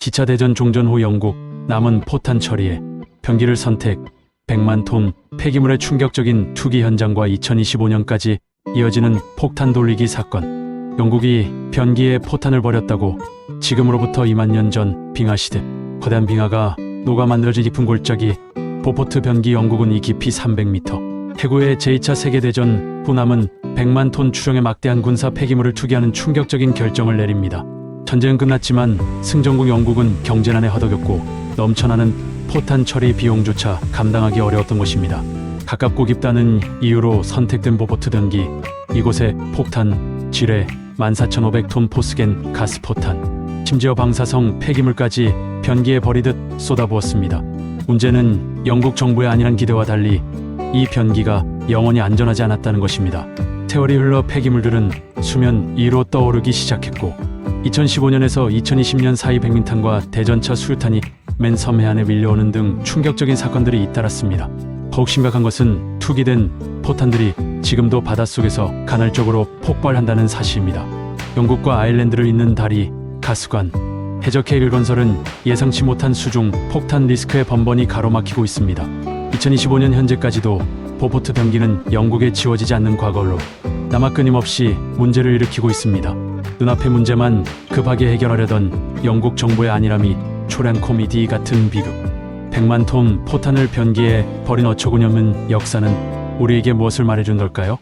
기차 대전 종전 후 영국 남은 포탄 처리에 변기를 선택 100만 톤 폐기물의 충격적인 투기 현장과 2025년까지 이어지는 폭탄 돌리기 사건. 영국이 변기에 포탄을 버렸다고 지금으로부터 2만 년 전 빙하 시대. 거대한 빙하가 녹아 만들어진 깊은 골짜기 보포트 변기 영국은 이 깊이 300m 해구의 제2차 세계대전 후 남은 100만 톤 추정의 막대한 군사 폐기물을 투기하는 충격적인 결정을 내립니다. 전쟁은 끝났지만 승전국 영국은 경제난에 허덕였고 넘쳐나는 포탄 처리 비용조차 감당하기 어려웠던 것입니다. 가깝고 깊다는 이유로 선택된 보포트 변기 이곳에 폭탄, 지뢰, 14,500톤 포스겐 가스포탄, 심지어 방사성 폐기물까지 변기에 버리듯 쏟아부었습니다. 문제는 영국 정부의 안일한 기대와 달리 이 변기가 영원히 안전하지 않았다는 것입니다. 세월이 흘러 폐기물들은 수면 위로 떠오르기 시작했고 2015년에서 2020년 사이 백민탄과 대전차 수류탄이 맨 섬 해안에 밀려오는 등 충격적인 사건들이 잇따랐습니다. 더욱 심각한 것은 투기된 포탄들이 지금도 바닷속에서 간헐적으로 폭발한다는 사실입니다. 영국과 아일랜드를 잇는 다리, 가스관, 해적 해일 건설은 예상치 못한 수중 폭탄 리스크에 번번이 가로막히고 있습니다. 2025년 현재까지도 보포트 변기는 영국에 지워지지 않는 과거로 남아 끊임없이 문제를 일으키고 있습니다. 눈앞의 문제만 급하게 해결하려던 영국 정부의 안일함이 초란 코미디 같은 비극. 100만 톤 포탄을 변기에 버린 어처구니 없는 역사는 우리에게 무엇을 말해준 걸까요?